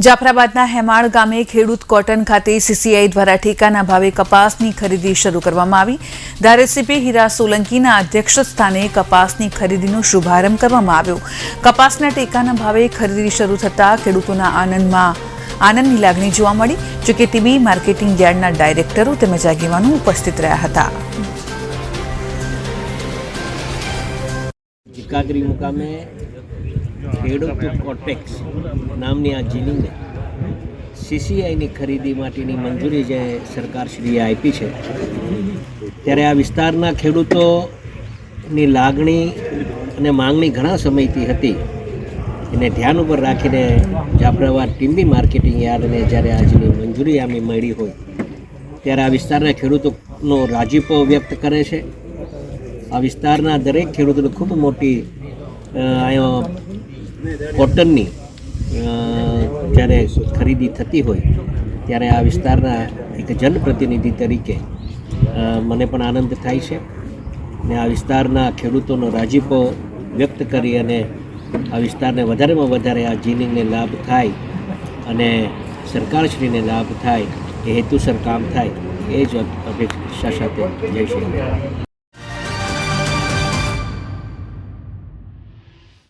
જાફરાબાદના હેમાળ ગામે ખેડૂત કોટન ખાતે સીસીઆઈ દ્વારા ઠેકાના ભાવે કપાસની ખરીદી શરૂ કરવામાં આવી. ધારાસભ્ય હીરા સોલંકીના અધ્યક્ષ સ્થાને કપાસની ખરીદીનો શુભારંભ કરવામાં આવ્યો. કપાસના ટેકાના ભાવે ખરીદી શરૂ થતાં ખેડૂતોના આનંદમાં આનંદની લાગણી જોવા મળી. જોકે ટીબી માર્કેટિંગ યાર્ડના ડાયરેક્ટરો તેમજ આગેવાનો ઉપસ્થિત રહ્યા હતા. એકાગ્રી મુકામે ખેડૂત કોટેક્સ નામની આ જીલીને સીસીઆઈની ખરીદી માટેની મંજૂરી જે સરકારશ્રીએ આપી છે. ત્યારે આ વિસ્તારના ખેડૂતોની લાગણી અને માંગણી ઘણા સમયથી હતી. એને ધ્યાન ઉપર રાખીને જાફરાબાદ ટીમ્બી માર્કેટિંગ યાર્ડને જ્યારે આજની મંજૂરી આમી મળી હોય, ત્યારે આ વિસ્તારના ખેડૂતોનો રાજીપો વ્યક્ત કરે છે. આ વિસ્તારના દરેક ખેડૂતોને ખૂબ મોટી કોટનની જ્યારે ખરીદી થતી હોય, ત્યારે આ વિસ્તારના એક જનપ્રતિનિધિ તરીકે મને પણ આનંદ થાય છે. ને આ વિસ્તારના ખેડૂતોનો રાજીપો વ્યક્ત કરી અને આ વિસ્તારને વધારેમાં વધારે આ જીનિંગને લાભ થાય અને સરકારશ્રીને લાભ થાય, એ હેતુસર કામ થાય, એ જ અપેક્ષા સાથે જય શ્રી